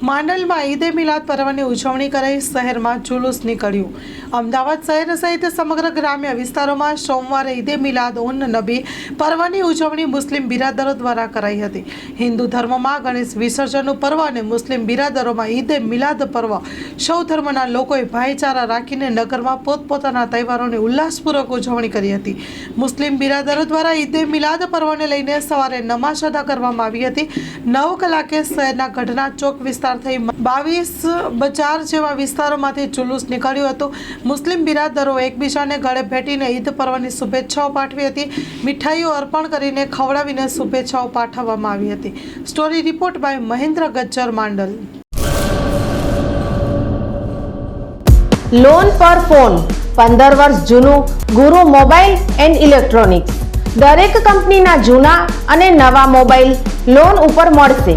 માંડલમાં ઈદે મિલાદ પર્વની ઉજવણી કરાઈ, શહેરમાં જુલુસ નીકળ્યું. અમદાવાદ શહેર સહિત સમગ્ર ગ્રામ્ય વિસ્તારોમાં સોમવારે ઈદે મિલાદ ઉન નબી પર્વની ઉજવણી મુસ્લિમ બિરાદરો દ્વારા કરાઈ હતી. હિન્દુ ધર્મમાં ગણેશ વિસર્જનનું પર્વ અને મુસ્લિમ બિરાદરોમાં ઈદે મિલાદ પર્વ. સૌ ધર્મના લોકોએ ભાઈચારા રાખીને નગરમાં પોતપોતાના તહેવારોની ઉલ્લાસપૂર્વક ઉજવણી કરી હતી. મુસ્લિમ બિરાદરો દ્વારા ઈદે મિલાદ પર્વને લઈને સવારે નમાઝ અદા કરવામાં આવી હતી. નવ કલાકે શહેરના ગઢના ચોક વિસ્તાર થઈ બાવીસ બજાર જેવા વિસ્તારોમાંથી જુલુસ નીકળ્યું હતું. મુસ્લિમ બિરાદરો એકબીજાને ગળે ભેટીને ઈદ પર્વની શુભેચ્છાઓ પાઠવી હતી. મીઠાઈઓ અર્પણ કરીને ખવડાવીને શુભેચ્છાઓ પાઠવવામાં આવી હતી. Story report by Mahendra Gajjar Mandal. Loan પર ફોન પંદર વર્ષ જૂનું ગુરુ મોબાઈલ એન્ડ ઇલેક્ટ્રોનિક્સ. દરેક કંપનીના જૂના અને નવા મોબાઈલ લોન ઉપર મળશે.